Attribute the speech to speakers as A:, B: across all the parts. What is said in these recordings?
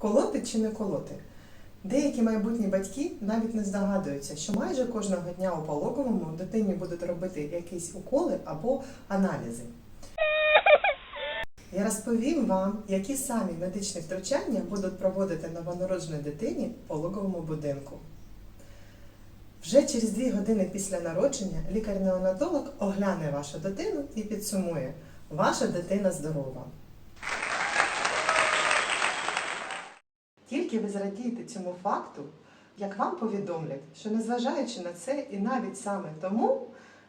A: Колоти чи не колоти? Деякі майбутні батьки навіть не здогадуються, що майже кожного дня у пологовому дитині будуть робити якісь уколи або аналізи. Я розповім вам, які самі медичні втручання будуть проводити новонародженій дитині в пологовому будинку. Вже через дві години після народження лікар-неонатолог огляне вашу дитину і підсумує: ваша дитина здорова. Тільки ви зрадієте цьому факту, як вам повідомлять, що незважаючи на це і навіть саме тому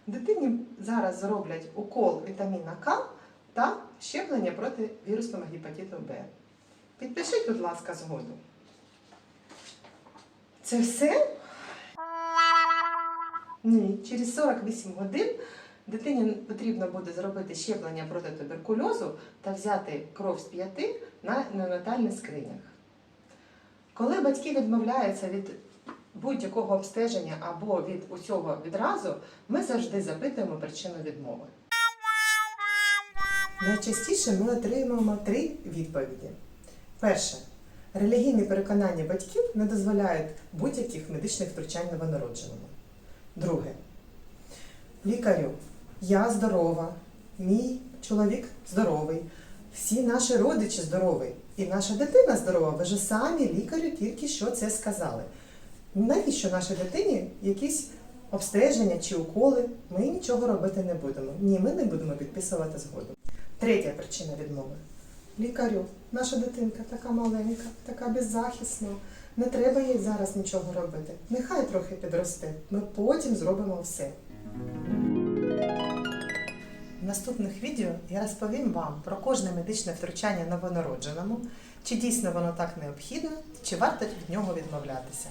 A: дитині зараз зроблять укол вітаміна К та щеплення проти вірусного гепатиту Б. Підпишіть, будь ласка, згоду. Це все? Ні, через 48 годин дитині потрібно буде зробити щеплення проти туберкульозу та взяти кров з п'яти на неонатальних скринях. Коли батьки відмовляються від будь-якого обстеження або від усього відразу, ми завжди запитуємо причину відмови. Найчастіше ми отримуємо три відповіді. Перше. Релігійні переконання батьків не дозволяють будь-яких медичних втручань новонародженому. Друге. Лікарю, я здорова, мій чоловік здоровий, всі наші родичі здорові, і наша дитина здорова. Ви ж самі лікарю тільки що це сказали. Навіщо нашій дитині якісь обстеження чи уколи? Ми нічого робити не будемо. Ні, ми не будемо підписувати згоду. Третя причина відмови. Лікарю, наша дитинка така маленька, така беззахисна. Не треба їй зараз нічого робити. Нехай трохи підросте. Ми потім зробимо все. Наступних відео я розповім вам про кожне медичне втручання новонародженому, чи дійсно воно так необхідно, чи варто від нього відмовлятися.